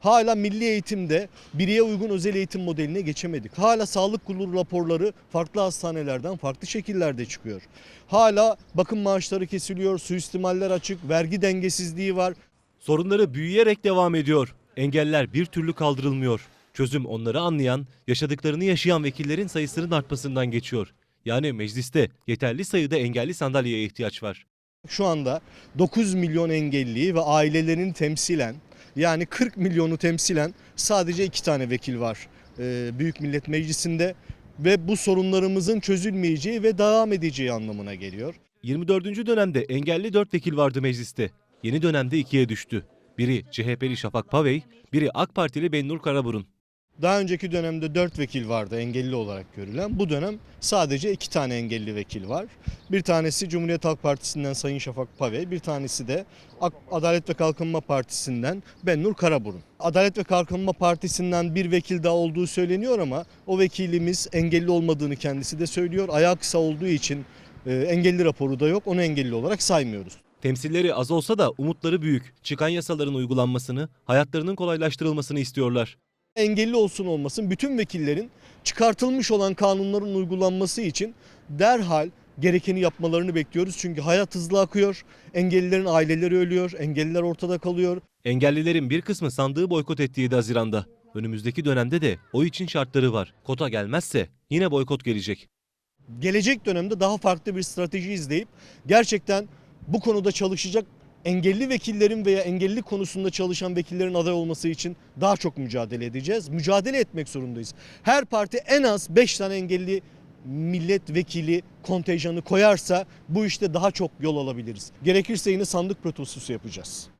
Hala milli eğitimde bireye uygun özel eğitim modeline geçemedik. Hala sağlık kurulu raporları farklı hastanelerden farklı şekillerde çıkıyor. Hala bakım maaşları kesiliyor, suistimaller açık, vergi dengesizliği var. Sorunları büyüyerek devam ediyor. Engeller bir türlü kaldırılmıyor. Çözüm onları anlayan, yaşadıklarını yaşayan vekillerin sayısının artmasından geçiyor. Yani mecliste yeterli sayıda engelli sandalyeye ihtiyaç var. Şu anda 9 milyon engelliyi ve ailelerini temsilen yani 40 milyonu temsilen sadece iki tane vekil var e, Büyük Millet Meclisi'nde ve bu sorunlarımızın çözülmeyeceği ve devam edeceği anlamına geliyor. 24. dönemde engelli 4 vekil vardı mecliste. Yeni dönemde ikiye düştü. Biri CHP'li Şafak Pavey, biri AK Partili Bennur Karaburun. Daha önceki dönemde 4 vekil vardı engelli olarak görülen. Bu dönem sadece 2 tane engelli vekil var. Bir tanesi Cumhuriyet Halk Partisi'nden Sayın Şafak Pavey, bir tanesi de Adalet ve Kalkınma Partisi'nden Bennur Karaburun. Adalet ve Kalkınma Partisi'nden bir vekil daha olduğu söyleniyor ama o vekilimiz engelli olmadığını kendisi de söylüyor. Ayağı kısa olduğu için e, engelli raporu da yok. Onu engelli olarak saymıyoruz. Temsilleri az olsa da umutları büyük. Çıkan yasaların uygulanmasını, hayatlarının kolaylaştırılmasını istiyorlar. Engelli olsun olmasın bütün vekillerin çıkartılmış olan kanunların uygulanması için derhal gerekeni yapmalarını bekliyoruz. Çünkü hayat hızlı akıyor, engellilerin aileleri ölüyor, engelliler ortada kalıyor. Engellilerin bir kısmı sandığı boykot etti 7 Haziran'da. Önümüzdeki dönemde de oy için şartları var. Kota gelmezse yine boykot gelecek. Gelecek dönemde daha farklı bir strateji izleyip gerçekten bu konuda çalışacak engelli vekillerin veya engelli konusunda çalışan vekillerin aday olması için daha çok mücadele edeceğiz. Mücadele etmek zorundayız. Her parti en az 5 tane engelli milletvekili kontenjanı koyarsa bu işte daha çok yol alabiliriz. Gerekirse yine sandık protestosu yapacağız.